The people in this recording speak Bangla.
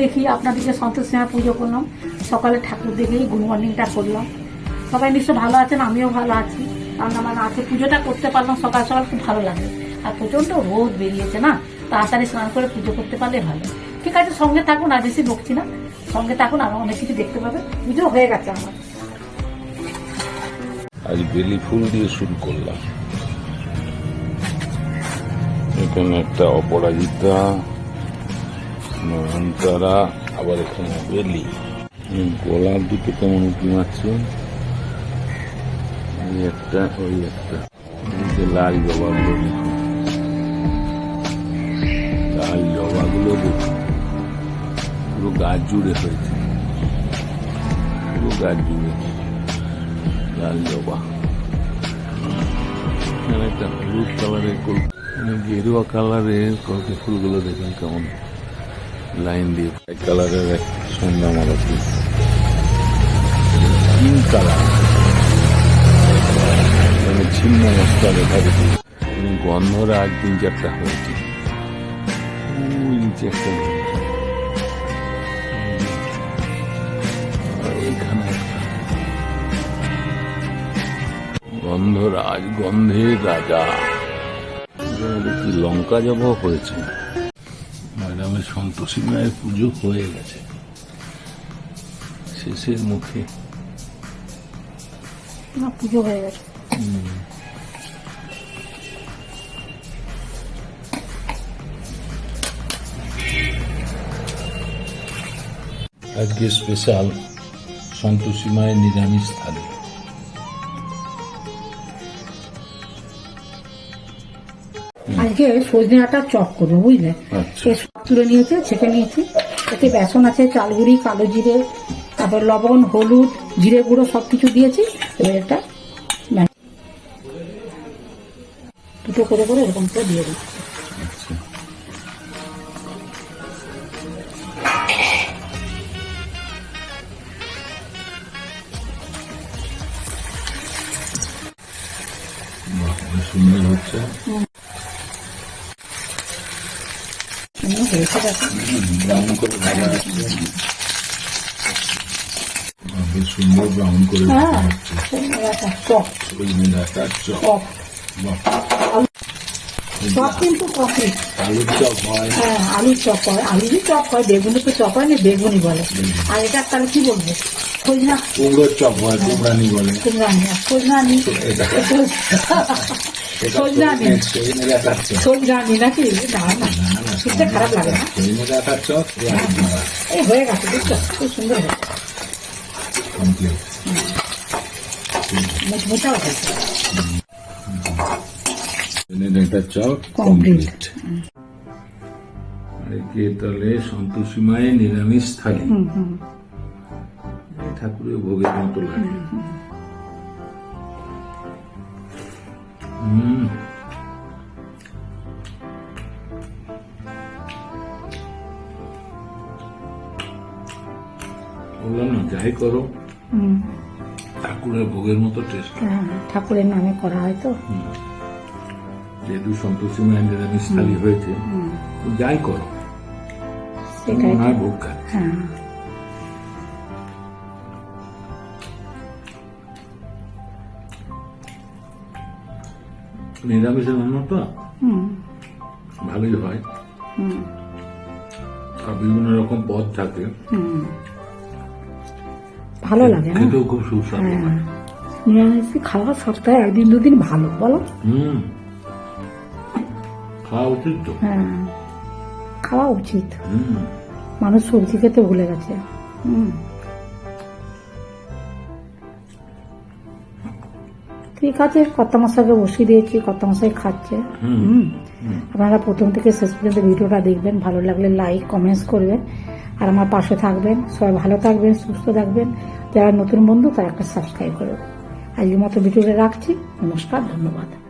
দেখি আপনাদেরকে সন্তোষ সিনহা পুজো করলাম। সকালে ঠাকুর দেখেই গুড মর্নিংটা করলাম। সবাই নিশ্চয় ভালো আছেন, আমিও ভালো আছি। কারণ আমার আজকে পুজোটা করতে পারলাম, সকাল সকাল খুব ভালো লাগে। আর প্রচণ্ড রোদ বেরিয়েছে না? তাড়াতাড়ি স্নান করে পুজো করতে পারলে ভালো। ঠিক আছে, সঙ্গে থাকুন, আর বেশি বকছি না। সঙ্গে থাকুন, আরও অনেক কিছু দেখতে পাবে পুজো হয়ে গেছে আমার। আজ বেলি ফুল দিয়ে শুরু করলাম। এখানে একটা অপরাজিতা নয়নতারা আবার এখানে বেলি গলার দিকে কেমন উঁকি মারছে? এই একটা, ওই একটা। লাল জবাগুলো দেখুন। লাল জবাগুলো পুরো গাছ জুড়ে হয়েছে। পুরো গাছ জুড়ে। লাল জবা। এখানে একটা হলুদ কালারের কল- মানে গেরুয়া কালারের কলকে ফুলগুলো দেখুন কেমন। লাইন দিয়ে এক কালারের এক সন্ধ্যা মালাতি পিঙ্ক কালার। মানে ছিন্ন মশলা দেখা গেছে এবং গন্ধরাজ তিন চারটা হয়েছে। নিচে একটা গন্ধরাজ গন্ধের রাজা। লঙ্কা জবাও হয়েছে? ম্যাডামের সন্তোষী মায়ের পুজো হয়ে গেছে। শেষের মুখে। না পুজো হয়ে গেছে। আজকে স্পেশাল সন্তোষী মায়ের নিরামিষ থালি। আজকে সজনে আটা চপ করব বুঝলে? আচ্ছা। তুলে নিয়েছে ছেঁকে নিয়েছি। এতে বেসন আছে চালগুড়ি কালো জিরে তারপর লবণ হলুদ জিরে গুঁড়ো সব কিছু দিয়েছি। এবার ম্যা- দুটো করে করে এরকম করে দিয়ে দিচ্ছি। আচ্ছা। সুন্দর হচ্ছে। হয়েছে দেখো সুন্দর ব্রাউন করে হ্যাঁ চপ কিন্তু কফি আলুর চপ হয় হ্যাঁ আলুর চপ হয় আলুরই চপ হয় বেগুনি তো চপ হয় না বেগুনি বলে আর এটা তাহলে কি বলব কুমড়োর চপ হয় কুমড়ানি বলে কুমড়ানি আর সজনানি নাকি? না না খারাপ লাগে না। এই হয়ে গেছে বুঝছ খুব সুন্দর হয়েছে। হয়েছে. কমপ্লিট সন্তোষী মায়ের নিরামিষ থালি। এই ঠাকুরের ভোগের মতো লাগে। হুম। বললাম না যাই করো। ঠাকুরের ভোগের মতো টেস্ট হ্যাঁ, ঠাকুরের নামে করা হয় তো। যেহেতু সন্তোষী মায়ের নিরামিষ থালি হয়েছে যাই করো। সেটাই হয় ভোগ খায় হ্যাঁ। নিরামিষের রান্নাটা ভালোই হয়। আর বিভিন্ন রকম পদ থাকে। ভালো লাগে খেতেও খুব সুস্বাদু হ্যাঁ। নিরামিষ খাওয়া সপ্তাহে একদিন দুদিন ভালো বলো। হুম। খাওয়া উচিত তো। হ্যাঁ। খাওয়া উচিত। মানুষ সবজি খেতে ভুলে গেছে। হুম। ঠিক আছে কর্তা মশাইকে বসিয়ে দিয়েছি কর্তা মশাই খাচ্ছে। হুম। আপনারা প্রথম থেকে শেষ পর্যন্ত ভিডিওটা দেখবেন ভালো লাগলে লাইক কমেন্টস করবেন। আর আমার পাশে থাকবেন সবাই ভালো থাকবেন সুস্থ থাকবেন। যারা নতুন বন্ধু তারা একটা সাবস্ক্রাইব করবেন। আজকের মতো ভিডিওটা রাখছি নমস্কার ধন্যবাদ।